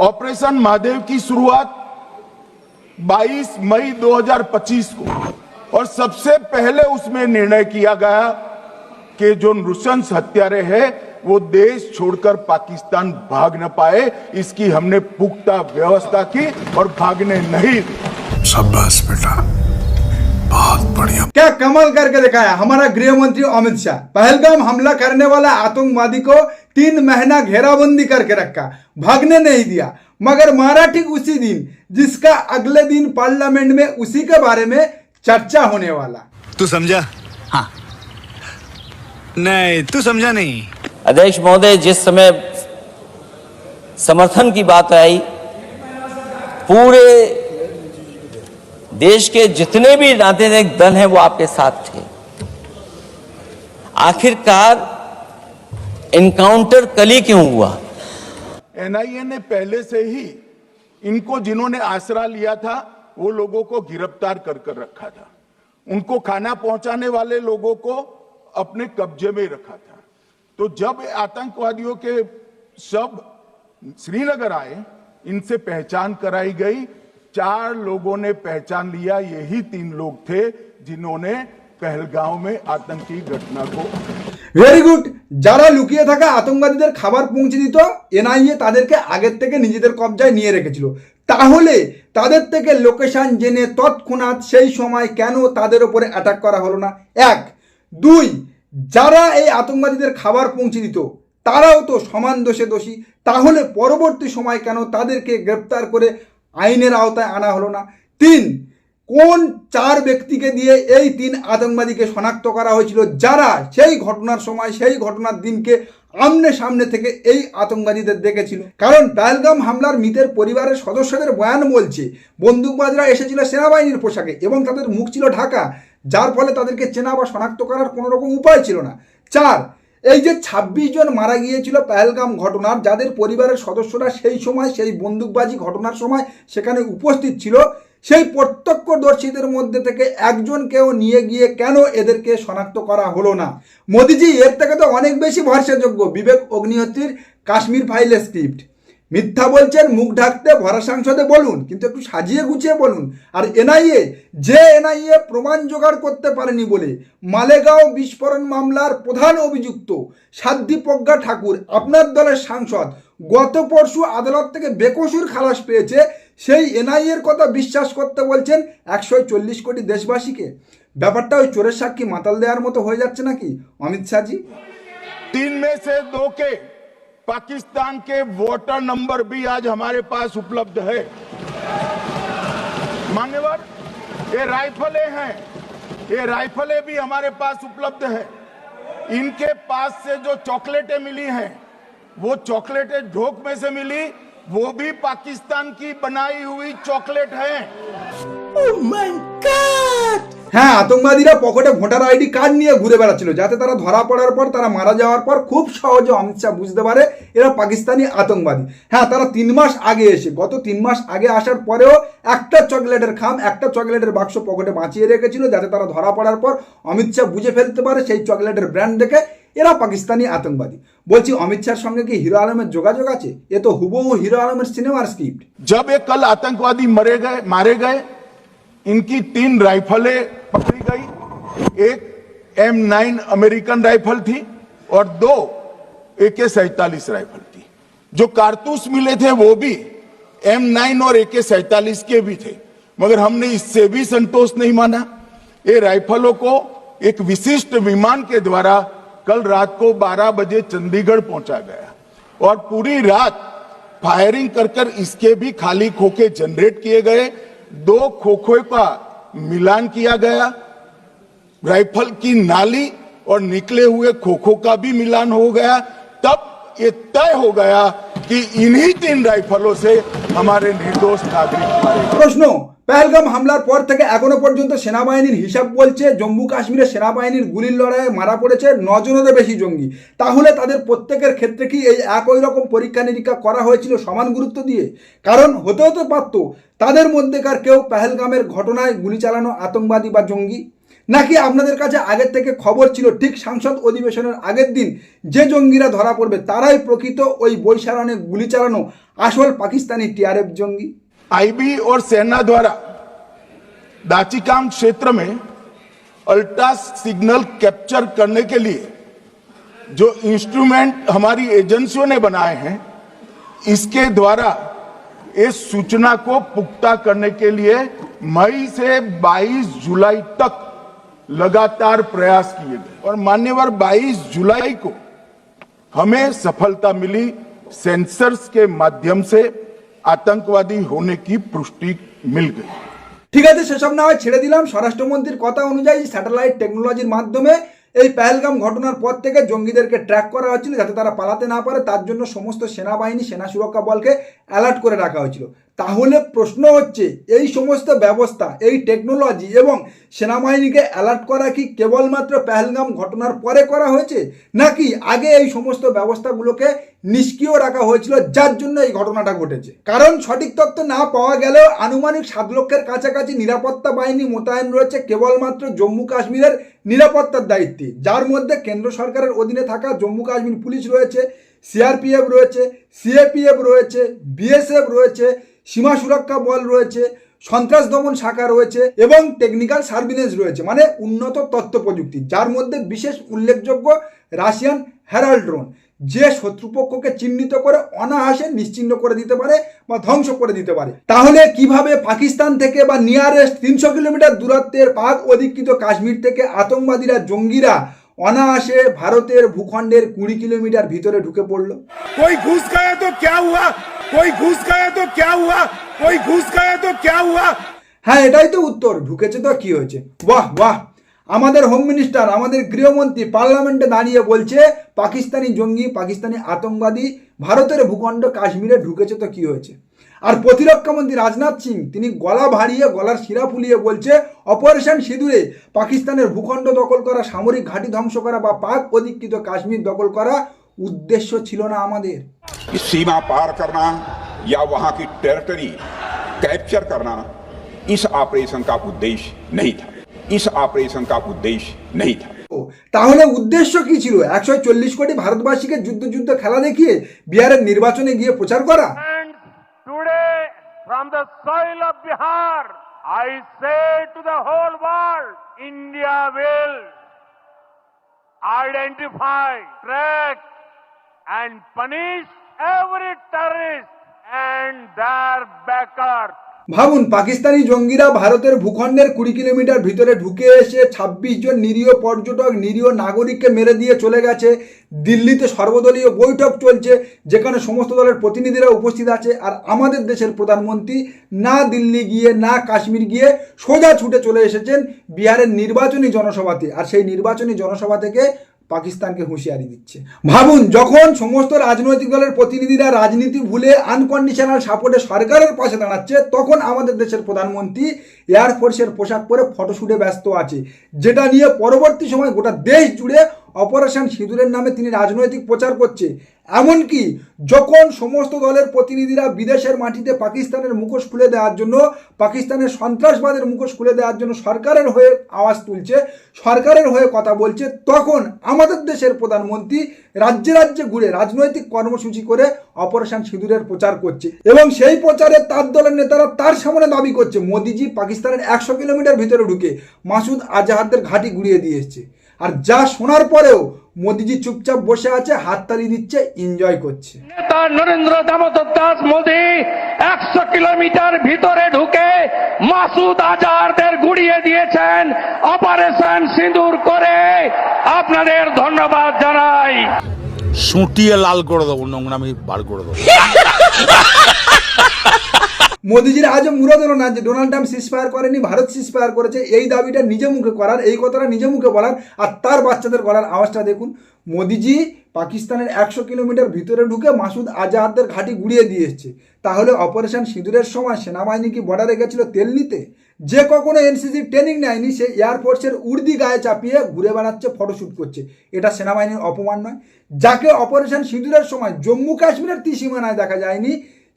Operation Mahadev की शुरुआत 22 मई 2025 को। और सबसे पहले उसमें निर्णय किया गया कि जो नृशंस हत्यारे हैं वो देश छोड़कर पाकिस्तान भाग न पाए। इसकी हमने पुख्ता व्यवस्था की और भागने नहीं दी। शाबाश बेटा। बहुत बढ़िया। क्या कमाल करके दिखाया। हमारा गृह मंत्री अमित शाह। पहलगाम हमला करने वाला आतंकवादी को तीन महीना घेराबंदी करके रखा भागने नहीं दिया। मगर मारा ठीक उसी दिन जिसका अगले दिन पार्लियामेंट में उसी के बारे में चर्चा होने वाला। तू समझा? हाँ। नहीं तू समझा नहीं। अध्यक्ष महोदय जिस समय समर्थन की बात आई पूरे देश के जितने भी राजनीतिक दल हैं वो आपके साथ थे। आखिरकार इनकाउंटर कल ही क्यों हुआ? एनआईए ने पहले से ही इनको जिन्होंने आसरा लिया था, वो लोगों को गिरफ़्तार कर कर रखा था। उनको खाना पहुँचाने वाले लोगों को अपने कब्जे में रखा था। तो जब आतंकवादियों के शव श्रीनगर आए, इनसे पहचान कराई गई। चार लोगों ने पहचान लिया, यही तीन लोग थे जिन्होंने पहलगांव में आतंकी घटना को ভেরি গুড যারা লুকিয়ে থাকা আতঙ্কবাদীদের খাবার পৌঁছে দিত, এনআইএ তাদেরকে আগের থেকে নিজেদের কবজায় নিয়ে রেখেছিল। তাহলে তাদের থেকে লোকেশান জেনে তৎক্ষণাৎ সেই সময় কেন তাদের ওপরে অ্যাটাক করা হলো না? এক। দুই, যারা এই আতঙ্কবাদীদের খাবার পৌঁছে দিত, তারাও তো সমান দোষে দোষী। তাহলে পরবর্তী সময় কেন তাদেরকে গ্রেপ্তার করে আইনের আওতায় আনা হলো না? তিন কোন চার ব্যক্তিকে দিয়ে এই তিন আতঙ্কবাদীকে শনাক্ত করা হয়েছিল? যারা সেই ঘটনার সময়, সেই ঘটনার দিনকে আমনে সামনে থেকে এই আতঙ্কবাদীদের দেখেছিল। কারণ পেহেলগাম হামলার মৃতের পরিবারের সদস্যদের বয়ান বলছে, বন্দুকবাজরা এসেছিল সেনাবাহিনীর পোশাকে এবং তাদের মুখ ছিল ঢাকা, যার ফলে তাদেরকে চেনা বা শনাক্ত করার কোনো রকম উপায় ছিল না। চার, এই যে ২৬ জন মারা গিয়েছিল পেহেলগাম ঘটনার, যাদের পরিবারের সদস্যরা সেই সময় সেই বন্দুকবাজি ঘটনার সময় সেখানে উপস্থিত ছিল সেই প্রত্যক্ষদর্শীদের মধ্যে থেকে একজনকেও নিয়ে গিয়ে কেন এদেরকে শনাক্ত করা হলো না? মোদিজি, এর থেকে তো অনেক বেশি ভরসাযোগ্য বিবেক অগ্নিহোত্রীর কাশ্মীর ফাইলের স্ক্রিপ্ট। মিথ্যা বলছেন, মুখ ঢাকতে ভরা সাংসদে বলুন, কিন্তু একটু সাজিয়ে গুছিয়ে বলুন। আর এনআইএ, যে এনআইএ প্রমাণ জোগাড় করতে পারেনি বলে, মালেগাঁও বিস্ফোরণ মামলার প্রধান অভিযুক্ত সাধ্বী প্রজ্ঞা ঠাকুর, আপনার দলের সাংসদ, গত পরশু আদালত থেকে বেকসুর খালাস পেয়েছে সেই এনআইএর কথা বিশ্বাস করতে বলছেন একশো চল্লিশ কোটি দেশবাসীকে ব্যাপারটা ওই চোরের সাক্ষী মাতাল দেওয়ার মতো হয়ে যাচ্ছে নাকি অমিত শাহজি तीन में से दो के पाकिस्तान के वोटर नंबर भी आज हमारे पास उपलब्ध है मान्यवर ये राइफलें हैं ये राइफलें भी हमारे पास उपलब्ध है इनके पास से जो चॉकलेटें मिली हैं वो चॉकलेटें ढोक में से मिली वो भी पाकिस्तान की बनाई हुई चॉकलेट है হ্যাঁ আতঙ্কবাদীরা পকেটে ভোটার আইডি কার্ড নিয়ে ঘুরে বেড়াচ্ছিল যাতে তারা ধরা পড়ার পর তারা মারা যাওয়ার পর খুব সহজে অমিত শাহ বুঝতে পারে এরা পাকিস্তানি আতঙ্কবাদী হ্যাঁ তারা তিন মাস আগে এসে গত তিন মাস আগে আসার পরেও একটা চকলেটের খাম একটা চকলেটের বাক্স পকেটে বাঁচিয়ে রেখেছিল যাতে তারা ধরা পড়ার পর অমিত শাহ বুঝে ফেলতে পারে সেই চকলেটের ব্র্যান্ড দেখে এরা পাকিস্তানি আতঙ্কবাদী বলছি অমিত শাহর সঙ্গে কি হিরো আলমের যোগাযোগ আছে এ তো হুবহু হিরো আলমের সিনেমার স্ক্রিপ্ট जब ये कल आतंकवादी मरे गए मारे गए इनकी तीन राइफलें पकड़ी गई एक एम नाइन अमेरिकन राइफल थी और दो ए के सैतालीस राइफल थी जो कारतूस मिले थे वो भी एम नाइन और ए के सैतालीस के भी थे मगर हमने इससे भी संतोष नहीं माना ये राइफलों को एक विशिष्ट विमान के द्वारा कल रात को 12 बजे चंडीगढ़ पहुँचा गया और पूरी रात फायरिंग कर कर इसके भी खाली खोखे जनरेट किए गए। दो खोखों का मिलान किया गया। राइफल की नाली और निकले हुए खोखों का भी मिलान हो गया। तब ये तय हो गया कि इन्हीं तीन राइफलों से हमारे निर्दोष नागरिक मारे गए। প্রশ্ন পেহেলগাম হামলার পর থেকে এখনো পর্যন্ত সেনাবাহিনীর হিসাব বলছে জম্মু কাশ্মীরে সেনাবাহিনীর গুলির লড়াইয়ে মারা পড়েছে নজনেরও বেশি জঙ্গি তাহলে তাদের প্রত্যেকের ক্ষেত্রে কি এই একই রকম পরীক্ষা নিরীক্ষা করা হয়েছিল সমান গুরুত্ব দিয়ে কারণ হতে হতে পারত তাদের মধ্যেকার কেউ পেহেলগামের ঘটনায় গুলি চালানো আতঙ্কবাদী বা জঙ্গি নাকি আপনাদের কাছে আগের থেকে খবর ছিল ঠিক সাংসদ অধিবেশনের আগের দিন যে জঙ্গিরা ধরা পড়বে তারাই প্রকৃত ওই বৈশারণে গুলি চালানো আসল পাকিস্তানি টিআরএফ জঙ্গি आईबी और सेना द्वारा दाचिकांग क्षेत्र में अल्ट्रा सिग्नल कैप्चर करने के लिए जो इंस्ट्रूमेंट हमारी एजेंसियों ने बनाए हैं इसके द्वारा इस सूचना को पुख्ता करने के लिए मई से 22 जुलाई तक लगातार प्रयास किए गए और मान्यवर 22 जुलाई को हमें सफलता मिली सेंसर्स के माध्यम से आतंकवादी होने की पुष्टि मिल गई ঠিক আছে সেসব না হয় ছেড়ে দিলাম স্বরাষ্ট্রমন্ত্রীর কথা অনুযায়ী স্যাটেলাইট টেকনোলজির মাধ্যমে এই পেহেলগাম ঘটনার পর থেকে জঙ্গিদেরকে ট্র্যাক করা হচ্ছিল যাতে তারা পালাতে না পারে তার জন্য সমস্ত সেনাবাহিনী সেনা সুরক্ষা বলকে অ্যালার্ট করে রাখা হয়েছিল তাহলে প্রশ্ন হচ্ছে, এই সমস্ত ব্যবস্থা, এই টেকনোলজি এবং সেনাবাহিনীকে অ্যালার্ট করা কি কেবলমাত্র পেহেলগাম ঘটনার পরে করা হয়েছে? নাকি আগে এই সমস্ত ব্যবস্থাগুলোকে নিষ্ক্রিয় রাখা হয়েছিল, যার জন্য এই ঘটনাটা ঘটেছে? কারণ সঠিক তথ্য না পাওয়া গেলেও আনুমানিক সাত লক্ষের কাছাকাছি নিরাপত্তা বাহিনী মোতায়েন রয়েছে কেবলমাত্র জম্মু কাশ্মীরের নিরাপত্তার দায়িত্বে। যার মধ্যে কেন্দ্র সরকারের অধীনে থাকা জম্মু কাশ্মীর পুলিশ রয়েছে, সিআরপিএফ রয়েছে, সিএপিএফ রয়েছে, বিএসএফ রয়েছে সীমা সুরক্ষা বল রয়েছে, সন্ত্রাস দমন শাখা রয়েছে এবং টেকনিক্যাল সার্ভিলেন্স রয়েছে মানে উন্নত তথ্য প্রযুক্তি, যার মধ্যে বিশেষ উল্লেখযোগ্য রাশিয়ান হ্যারাল ড্রোন যে শত্রুপক্ষকে চিহ্নিত করে অনাহাসে নিশ্চিহ্ন করে দিতে পারে বা ধ্বংস করে দিতে পারে। তাহলে কীভাবে পাকিস্তান থেকে বা নিয়ারেস্ট তিনশো কিলোমিটার দূরত্বের পাক অধিকৃত কাশ্মীর থেকে আতঙ্কবাদীরা, জঙ্গিরা অনায়াসে ভারতের ভূখণ্ডের কুড়ি কিলোমিটার ভিতরে ঢুকে পড়ল? ঘুষ খায় তো ক্যা হুয়া কই ঘুষ খায় তো ক্যা হুয়া কই ঘুষ খায়া তো কে হুয়া হ্যাঁ এটাই তো উত্তর। ঢুকেছে তো কি হয়েছে? বাহ বাহ। আমাদের হোম মিনিস্টার আমাদের গৃহমন্ত্রী পার্লামেন্টে দাঁড়িয়ে বলছে, পাকিস্তানি জঙ্গি, পাকিস্তানি আতঙ্কবাদী, ভারতের ভূখণ্ড কাশ্মীরে ঢুকেছে তো কি হয়েছে? আর প্রতিরক্ষামন্ত্রী রাজনাথ সিং, তিনি গলা ভারিয়ে গলার শিরা ফুলিয়ে বলছে, অপারেশন সিঁদুরে পাকিস্তানের ভূখণ্ড দখল করা, সামরিক ঘাঁটি ধ্বংস করা বা পাক অধিকৃত কাশ্মীর দখল করা উদ্দেশ্য ছিল না আমাদের कि सीमा पार करना या वहां की टेरिटरी कैप्चर करना इस ऑपरेशन का उद्देश्य नहीं था इस ऑपरेशन का उद्देश्य नहीं था ও, তাহলে উদ্দেশ্য কি ছিল একশো চল্লিশ কোটি ভারতবাসীকে যুদ্ধ যুদ্ধ খেলা দেখিয়ে বিহারের নির্বাচনে গিয়ে প্রচার করা And today, from the soil of Bihar, I say to the whole world, India will identify, track, and punish every terrorist and their backers. ভাবুন, পাকিস্তানি জঙ্গিরা ভারতের ভূখণ্ডের কুড়ি কিলোমিটার ভিতরে ঢুকে এসে ছাব্বিশ জন নিরীহ পর্যটক, নিরীহ নাগরিককে মেরে দিয়ে চলে গেছে। দিল্লিতে সর্বদলীয় বৈঠক চলছে, যেখানে সমস্ত দলের প্রতিনিধিরা উপস্থিত আছে। আর আমাদের দেশের প্রধানমন্ত্রী না দিল্লি গিয়ে, না কাশ্মীর গিয়ে সোজা ছুটে চলে এসেছেন বিহারের নির্বাচনী জনসভাতে। আর সেই নির্বাচনী জনসভা থেকে পাকিস্তানকে হুঁশিয়ারি দিচ্ছে। ভাবুন, যখন সমস্ত রাজনৈতিক দলের প্রতিনিধিরা রাজনীতি ভুলে আনকন্ডিশনাল সাপোর্টে সরকারের পাশে দাঁড়াচ্ছে, তখন আমাদের দেশের প্রধানমন্ত্রী এয়ারফোর্সের পোশাক পরে ফটোশ্যুটে ব্যস্ত আছে। যেটা নিয়ে পরবর্তী সময় গোটা দেশ জুড়ে অপারেশন সিঁদুরের নামে তিনি রাজনৈতিক প্রচার করছে। এমনকি যখন সমস্ত দলের প্রতিনিধিরা বিদেশের মাটিতে পাকিস্তানের মুখোশ খুলে দেওয়ার জন্য, পাকিস্তানের সন্ত্রাসবাদের মুখোশ খুলে দেওয়ার জন্য সরকারের হয়ে আওয়াজ তুলছে, সরকারের হয়ে কথা বলছে, তখন আমাদের দেশের প্রধানমন্ত্রী রাজ্যে রাজ্যে ঘুরে রাজনৈতিক কর্মসূচি করে অপারেশন সিঁদুরের প্রচার করছে। এবং সেই প্রচারে তার দলের নেতারা তার সামনে দাবি করছে, মোদিজি পাকিস্তানের একশো কিলোমিটার ভিতরে ঢুকে মাসুদ আজাহাদের ঘাঁটি ঘুরিয়ে দিয়ে এসছে। আর যা শোনার পরেও মোদিজি চুপচাপ বসে আছে হাততালি দিচ্ছে এনজয় করছে। নেতা নরেন্দ্র দামোদর দাস মোদী একশো কিলোমিটার ভিতরে ঢুকে মাসুদ আজারদের গুড়িয়ে দিয়েছেন অপারেশন সিঁদুর করে। আপনাদের ধন্যবাদ জানাই। সুটিয়ে লাল করে দেবো নোংরামি বার করে দেবো। মোদিজির আজও মুরদ হলো না যে ডোনাল্ড ট্রাম্প সিসফায়ার করেনি, ভারত সিসফায়ার করেছে, এই দাবিটা নিজে মুখে করার, এই কথাটা নিজে মুখে বলার আর তার বাচ্চাদের গলার আওয়াজটা দেখুন। মোদিজি পাকিস্তানের একশো কিলোমিটার ভিতরে ঢুকে মাসুদ আজাহাদের ঘাঁটি গুড়িয়ে দিয়ে এসছে। তাহলে অপারেশন সিঁদুরের সময় সেনাবাহিনী কি বর্ডারে গেছিল তেল নিতে? যে কখনো এনসিসি ট্রেনিং নেয়নি, সে এয়ারফোর্সের উর্দি গায়ে চাপিয়ে ঘুরে বেড়াচ্ছে ফটোশ্যুট করছে। এটা সেনাবাহিনীর অপমান নয়। যাকে অপারেশন সিঁদুরের সময় জম্মু কাশ্মীরের ত্রিসীমানায় দেখা যায়নি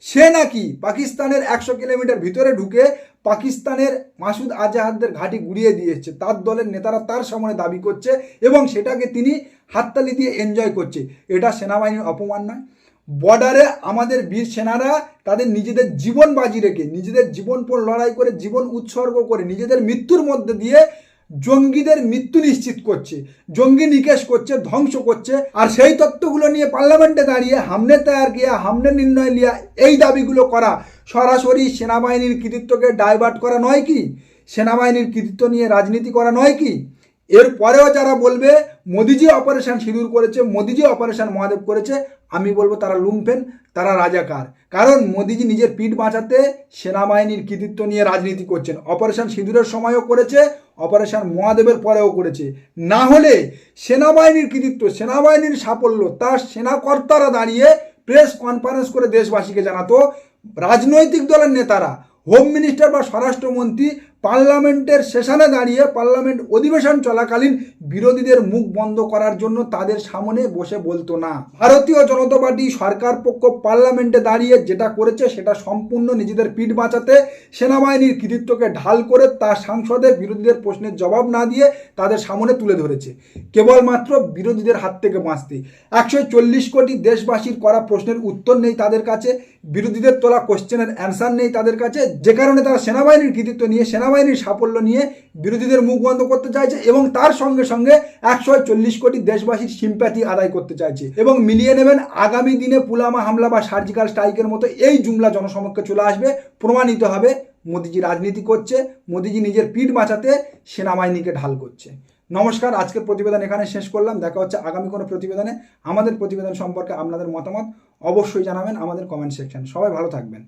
সে নাকি পাকিস্তানের একশো কিলোমিটার ভিতরে ঢুকে পাকিস্তানের মাসুদ আজাহাদের ঘাঁটি গুড়িয়ে দিয়েছে। তার দলের নেতারা তার সামনে দাবি করছে এবং সেটাকে তিনি হাততালি দিয়ে এনজয় করছে। এটা সেনাবাহিনীর অপমান নয়। বর্ডারে আমাদের বীর সেনারা তাদের নিজেদের জীবন বাজি রেখে, নিজেদের জীবনপণ লড়াই করে, জীবন উৎসর্গ করে, নিজেদের মৃত্যুর মধ্যে দিয়ে জঙ্গিদের মৃত্যু নিশ্চিত করছে, জঙ্গি নিকেশ করছে, ধ্বংস করছে, আর সেই তত্ত্বগুলো নিয়ে পার্লামেন্টে দাঁড়িয়ে হামনে তৈয়ার গিয়া হামনে নির্ণয় লিয়া এই দাবিগুলো করা। সরাসরি সেনাবাহিনীর কৃতিত্বকে ডাইভার্ট করা নয় কি? সেনাবাহিনীর কৃতিত্ব নিয়ে রাজনীতি করা নয় কি? এরপরেও যারা বলবে, মোদিজি অপারেশন সিঁদুর করেছে, মোদিজি অপারেশন মহাদেব করেছে, আমি বলব তারা লুম্পেন তারা রাজাকার। কারণ মোদিজি নিজের পিঠ বাঁচাতে সেনাবাহিনীর কৃতিত্ব নিয়ে রাজনীতি করছেন। অপারেশন সিঁদুরের সময়ও করেছে অপারেশন মহাদেবের পরেও করেছে। না হলে সেনাবাহিনীর কৃতিত্ব, সেনাবাহিনীর সাফল্য, তার সেনাকর্তারা দাঁড়িয়ে প্রেস কনফারেন্স করে দেশবাসীকে জানাতো। রাজনৈতিক দলের নেতারা হোম মিনিস্টার বা স্বরাষ্ট্রমন্ত্রী পার্লামেন্টের সেশনে দাঁড়িয়ে পার্লামেন্ট অধিবেশন চলাকালীন বিরোধীদের মুখ বন্ধ করার জন্য তাদের সামনে বসে বলতো না। ভারতীয় জনতা পার্টি সরকার পক্ষ পার্লামেন্টে দাঁড়িয়ে যেটা করেছে সেটা সম্পূর্ণ নিজেদের পিঠ বাঁচাতে, সেনাবাহিনীর কৃতিত্বকে ঢাল করে তার সাংসদে বিরোধীদের প্রশ্নের জবাব না দিয়ে তাদের সামনে তুলে ধরেছে। কেবলমাত্র বিরোধীদের হাত থেকে বাঁচতে। একশো চল্লিশ কোটি দেশবাসীর করা প্রশ্নের উত্তর নেই তাদের কাছে, বিরোধীদের তোলা কোশ্চেনের অ্যান্সার নেই তাদের কাছে, যে কারণে তারা সেনাবাহিনীর কৃতিত্ব নিয়ে সেনাবাহিনীর সাফল্য নিয়ে বিরোধীদের মুখ বন্ধ করতে চাইছে এবং তার সঙ্গে সঙ্গে একশো চল্লিশ কোটি দেশবাসীর সিম্প্যাথি আদায় করতে চাইছে এবং মিলিয়ে নেবেন আগামী দিনে পুলামা হামলা বা সার্জিক্যাল স্ট্রাইকের মতো এই জুমলা জনসমক্ষে চলে আসবে। প্রমাণিত হবে মোদিজি রাজনীতি করছে, মোদিজি নিজের পিঠ বাঁচাতে সেনাবাহিনীকে ঢাল করছে। নমস্কার, আজকের প্রতিবেদন এখানে শেষ করলাম। দেখা হচ্ছে আগামী কোনো প্রতিবেদনে। আমাদের প্রতিবেদন সম্পর্কে আপনাদের মতামত অবশ্যই জানাবেন আমাদের কমেন্ট সেকশন সবাই ভালো থাকবেন।